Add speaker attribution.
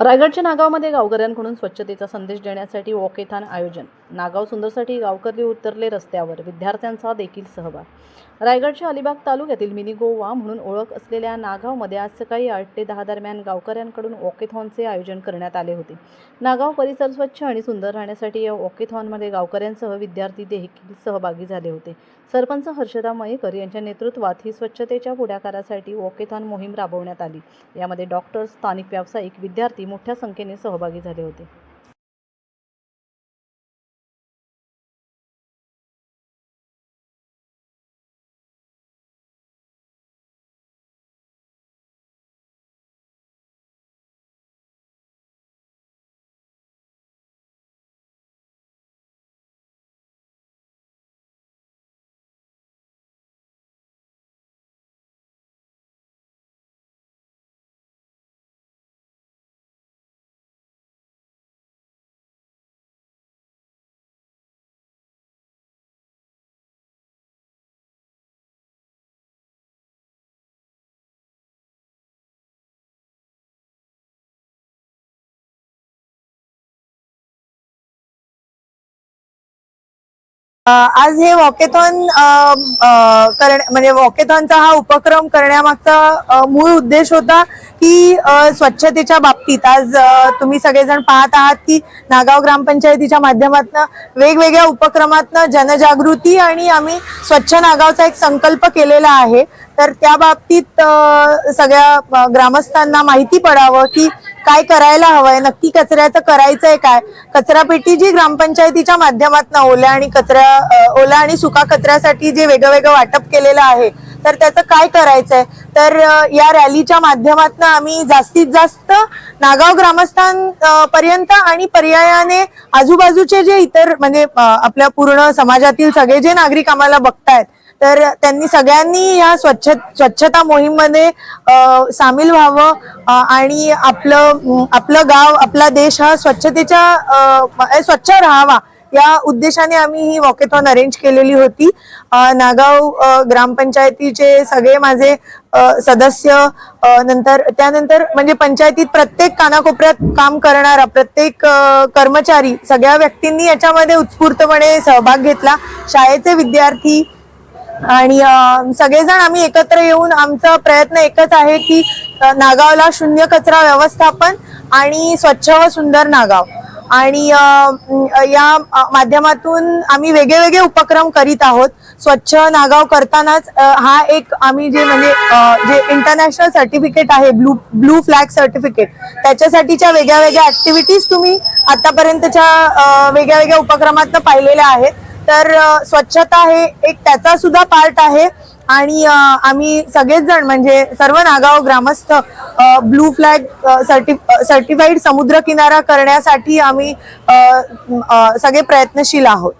Speaker 1: रायगडच्या नागावमध्ये गावकऱ्यांकडून स्वच्छतेचा संदेश देण्यासाठी वॉकेथान आयोजन. नागाव सुंदरसाठी गावकरी उतरले रस्त्यावर. विद्यार्थ्यांचा देखील सहभाग. रायगडच्या अलिबाग तालुक्यातील मिनी गोवा म्हणून ओळख असलेल्या नागावमध्ये आज सकाळी आठ ते दहा दरम्यान गावकऱ्यांकडून वॉकेथॉनचे आयोजन करण्यात आले होते. नागाव परिसर स्वच्छ आणि सुंदर राहण्यासाठी या वॉकेथॉनमध्ये गावकऱ्यांसह विद्यार्थी देखील सहभागी झाले होते. सरपंच हर्षदा मयेकर यांच्या नेतृत्वात ही स्वच्छतेच्या पुढाकारासाठी वॉकेथॉन मोहीम राबवण्यात आली. यामध्ये डॉक्टर्स स्थानिक व्यावसायिक विद्यार्थी मोठ्या संख्येने सहभागी झाले होते
Speaker 2: आज हे वॉकेथॉन म्हणजे वॉकेथॉनचा हा उपक्रम करण्यामागचा मूळ उद्देश होता की स्वच्छतेच्या बाबतीत. आज तुम्ही सगळेजण पाहत आहात की नागाव ग्रामपंचायतीच्या माध्यमातून वेगवेगळ्या उपक्रमातनं जनजागृती आणि आम्ही स्वच्छ नागावचा एक संकल्प केलेला आहे. तर त्या बाबतीत सगळ्या ग्रामस्थांना माहिती पडावं की काय करायला हवंय? नक्की कचऱ्याचं करायचंय काय? कचरा पेटी जी ग्रामपंचायतीच्या माध्यमातून ओल्या आणि कचऱ्या ओला आणि सुका कचऱ्यासाठी जे वेगळं वेगळं वाटप केलेलं आहे तर त्याचं काय करायचंय? तर या रॅलीच्या माध्यमातून आम्ही जास्तीत जास्त नागाव ग्रामस्थान पर्यंत आणि पर्यायाने आजूबाजूचे जे इतर म्हणजे आपल्या पूर्ण समाजातील सगळे जे नागरिक आम्हाला बघतायत तर त्यांनी सगळ्यांनी या स्वच्छ स्वच्छता मोहीममध्ये सामील व्हावं आणि आपलं आपलं गाव आपला देश हा स्वच्छतेच्या स्वच्छ राहावा या उद्देशाने आम्ही ही वॉकेथॉन अरेंज केलेली होती. नागाव ग्रामपंचायतीचे सगळे माझे सदस्य नंतर त्यानंतर म्हणजे पंचायतीत प्रत्येक कानाकोपऱ्यात काम करणारा प्रत्येक कर्मचारी सगळ्या व्यक्तींनी याच्यामध्ये उत्स्फूर्तपणे सहभाग घेतला. शाळेचे विद्यार्थी आणि सगळेजण आम्ही एकत्र येऊन आमचा प्रयत्न एकच आहे की नागावला शून्य कचरा व्यवस्थापन आणि स्वच्छ व सुंदर नागाव. आणि या माध्यमातून आम्ही वेगळे वेगळे उपक्रम करीत आहोत. स्वच्छ नागाव करतानाच हा एक आम्ही जे म्हणजे जे इंटरनॅशनल सर्टिफिकेट आहे ब्लू ब्लू फ्लॅग सर्टिफिकेट त्याच्यासाठीच्या वेगळ्या वेगळ्या ऍक्टिव्हिटीज तुम्ही आतापर्यंतच्या वेगळ्या वेगळ्या उपक्रमात पाहिलेल्या आहेत. तर स्वच्छता हे एक त्याचा सुद्धा पार्ट आहे. आणि आम्ही सगळेच जण म्हणजे सर्व नागाव ग्रामस्थ ब्लू फ्लॅग सर्टिफाईड समुद्र किनारा करण्यासाठी आम्ही सगळे प्रयत्नशील आहोत.